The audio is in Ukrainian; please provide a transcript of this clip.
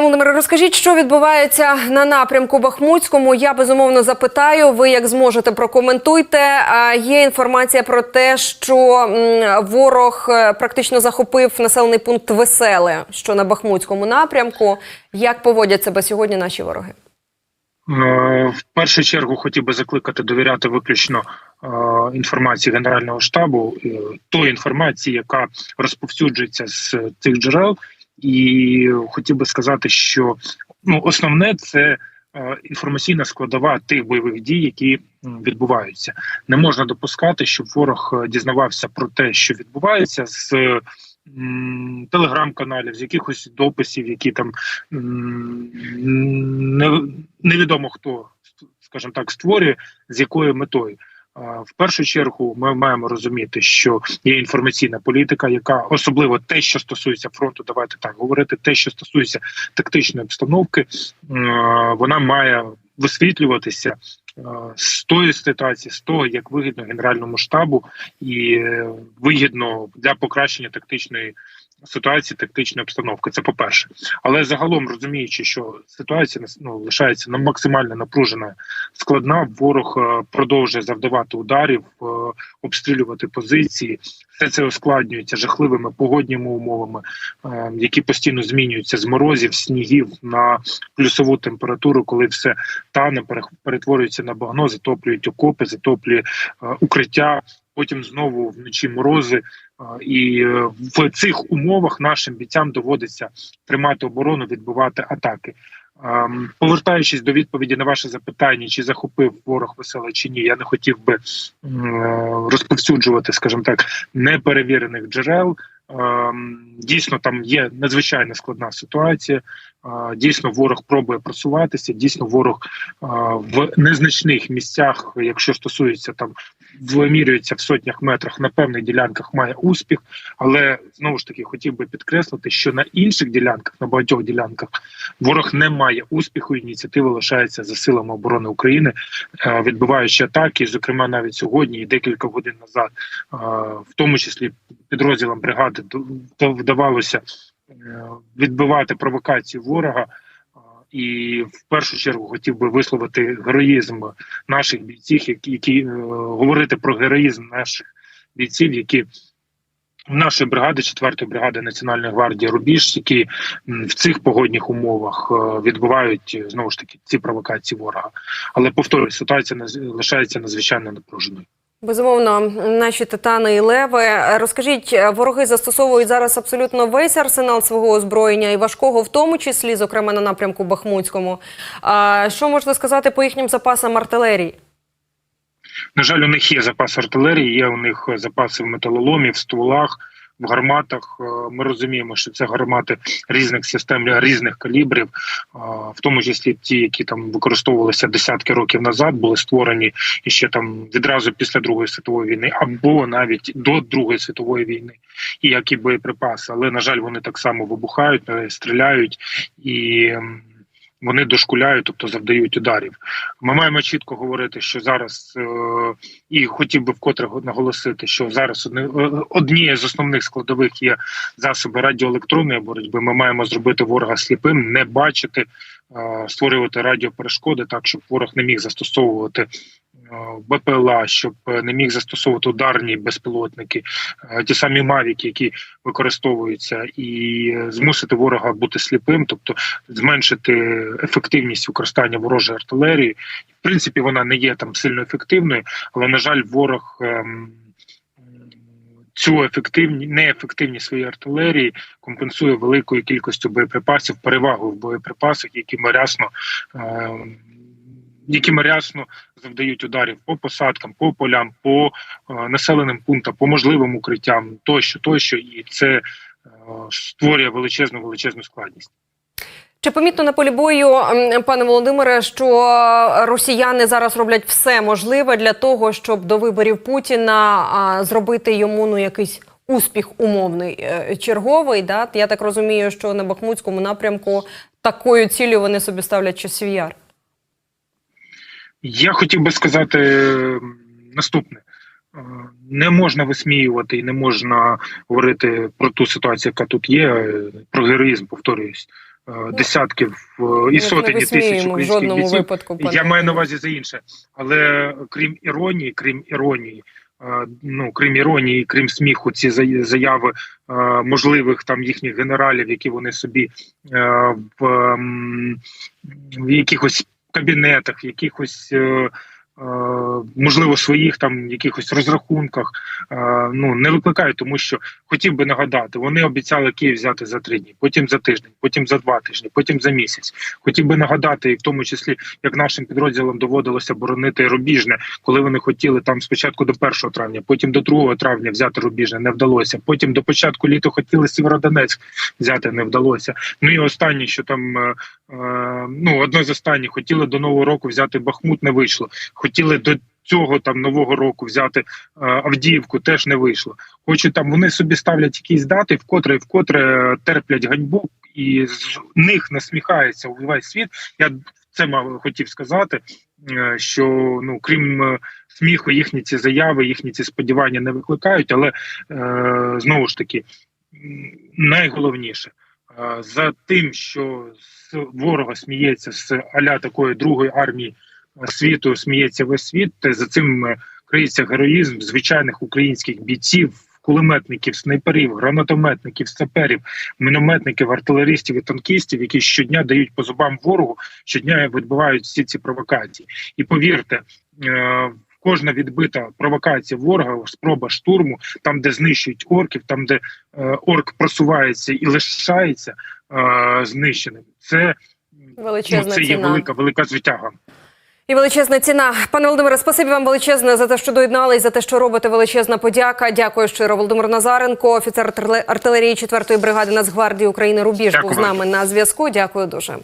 Володимире, розкажіть, що відбувається на напрямку Бахмутському. Я безумовно запитаю. Ви як зможете прокоментуйте. Є інформація про те, що ворог е, практично захопив населений пункт Веселе, що на Бахмутському напрямку. Як поводять себе сьогодні наші вороги? Е, В першу чергу хотів би закликати довіряти виключно е, інформації Генерального штабу, тої інформації, яка розповсюджується з цих джерел, і хотів би сказати, що ну основне це е, інформаційна складова тих бойових дій, які відбуваються. Не можна допускати, щоб ворог е, дізнавався про те, що відбувається з. Телеграм-каналів, з якихось дописів, які там невідомо хто, скажімо так, створює, з якою метою. В першу чергу ми маємо розуміти, що є інформаційна політика, яка особливо те, що стосується фронту, давайте так говорити, те, що стосується тактичної обстановки, вона має висвітлюватися з тої ситуації, з того, як вигідно генеральному штабу і е, вигідно для покращення тактичної ситуації, тактичної обстановки. Це по перше, але загалом розуміючи, що ситуація ну, лишається максимально напружена, складна. Ворог е, продовжує завдавати ударів, е, обстрілювати позиції. Все це ускладнюється жахливими погодніми умовами, е, які постійно змінюються з морозів, снігів на плюсову температуру, коли все тане, перетворюється на багно, затоплюють окопи, затоплює укриття. Потім знову вночі морози, І в цих умовах нашим бійцям доводиться тримати оборону, відбивати атаки. Ем, Повертаючись до відповіді на ваше запитання, чи захопив ворог весела чи ні, я не хотів би е, розповсюджувати, скажімо так, неперевірених джерел. Ем, Дійсно, там є надзвичайно складна ситуація. Е, Дійсно, ворог пробує просуватися. Дійсно, ворог е, в незначних місцях, якщо стосується там вимірюється в сотнях метрах на певних ділянках має успіх, але знову ж таки хотів би підкреслити, що на інших ділянках, на багатьох ділянках, ворог не має успіху. Ініціатива лишається за силами оборони України, е, відбиваючи атаки. Зокрема, навіть сьогодні і декілька годин назад, в тому числі підрозділам бригади, вдавалося е, відбивати провокації ворога. Е, І в першу чергу хотів би висловити героїзм наших бійців, які, які е, говорити про героїзм наших бійців, які нашої бригади, 4-ї бригади Національної гвардії Рубіж, які в цих погодних умовах відбувають знову ж таки ці провокації ворога. Але повторюю, ситуація лишається надзвичайно напруженою. Безумовно, наші титани і леви. Розкажіть, вороги застосовують зараз абсолютно весь арсенал свого озброєння і важкого, в тому числі, зокрема на напрямку Бахмутському. А що можна сказати по їхнім запасам артилерії? На жаль, у них є запас артилерії, є у них запаси в металоломі, в стволах, в гарматах. Е, Ми розуміємо, що це гармати різних систем, різних калібрів, е, в тому числі ті, які там використовувалися десятки років назад, були створені і ще там відразу після Другої світової війни, або навіть до Другої світової війни, і як і боєприпаси. Але на жаль, вони так само вибухають, е, стріляють і. Вони дошкуляють, тобто завдають ударів. Ми маємо чітко говорити, що зараз е, і хотів би вкотре наголосити, що зараз е, однією з основних складових є засоби радіоелектронної боротьби. Ми маємо зробити ворога сліпим, не бачити, е, створювати радіоперешкоди так, щоб ворог не міг застосовувати. БПЛА, щоб е, не міг застосовувати ударні безпілотники, е, ті самі мавіки, які використовуються, і е, змусити ворога бути сліпим, тобто зменшити ефективність використання ворожої артилерії. В принципі, вона не є там сильно ефективною, але на жаль, ворог. Ем, Цю ефективні неефективність своєї артилерії компенсує великою кількістю боєприпасів, перевагою в боєприпасах, які ми е, які рясно завдають ударів по посадкам, по полям, по е, населеним пунктам, по можливим укриттям, тощо, тощо, і це е, створює величезну величезну складність. Чи помітно на полі бою, пане Володимире, що росіяни зараз роблять все можливе для того, щоб до виборів Путіна зробити йому ну якийсь успіх умовний е, черговий? Да? Я так розумію, що на Бахмутському напрямку такою цілею вони собі ставлять часів яр. Я хотів би сказати наступне: Е, не можна висміювати і не можна говорити про ту ситуацію, яка тут є, е, про героїзм, повторююсь. е, десятків е, і сотень тисяч українських бійців. випадку. Я маю на увазі за інше, але крім іронії, крім іронії, ну крім іронії, крім сміху, ці заяви можливих там їхніх генералів, які вони собі в, в якихось кабінетах, в якихось. е, е, Можливо, своїх там якихось розрахунках е, ну не викликаю, тому що хотів би нагадати, вони обіцяли Київ взяти за три дні, потім за тиждень, потім за два тижні, потім за місяць. Хотів би нагадати, і в тому числі як нашим підрозділам доводилося боронити Рубіжне, коли вони хотіли там спочатку до 1 травня, потім до 2 травня взяти Рубіжне, не вдалося. Потім до початку літа хотіли Сєвєродонецьк взяти, не вдалося. Ну і останнє, що там ну одне з останніх, хотіли до нового року взяти Бахмут, не вийшло. Хотіли до цього там нового року взяти е, Авдіївку, теж не вийшло. Хочуть там вони собі ставлять якісь дати, вкотре і вкотре терплять ганьбу, і з них насміхається увесь світ. Я це мав хотів сказати, е, що ну крім е, сміху, їхні ці заяви, їхні ці сподівання не викликають, але е, знову ж таки найголовніше е, за тим, що з ворога сміється з аля такої другої армії е, світу, сміється весь світ. За цим е, криється героїзм звичайних українських бійців. Кулеметників, снайперів, гранатометників, саперів, мінометників, артилеристів і танкістів, які щодня дають по зубам ворогу, щодня відбивають всі ці провокації. І повірте, е, кожна відбита провокація ворога, спроба штурму, там, де знищують орків, там, де е, орк просувається і лишається е, знищеним, це, ну, Величезна це є ціна. велика, велика звитяга. І величезна ціна. Пане Володимире, спасибі вам величезне за те, що доєднались, за те, що робите. Величезна подяка. Дякую щиро. Володимир Назаренко, офіцер артиле- артилерії 4-ї бригади Нацгвардії України Рубіж, Дякую був з нами на зв'язку. Дякую дуже.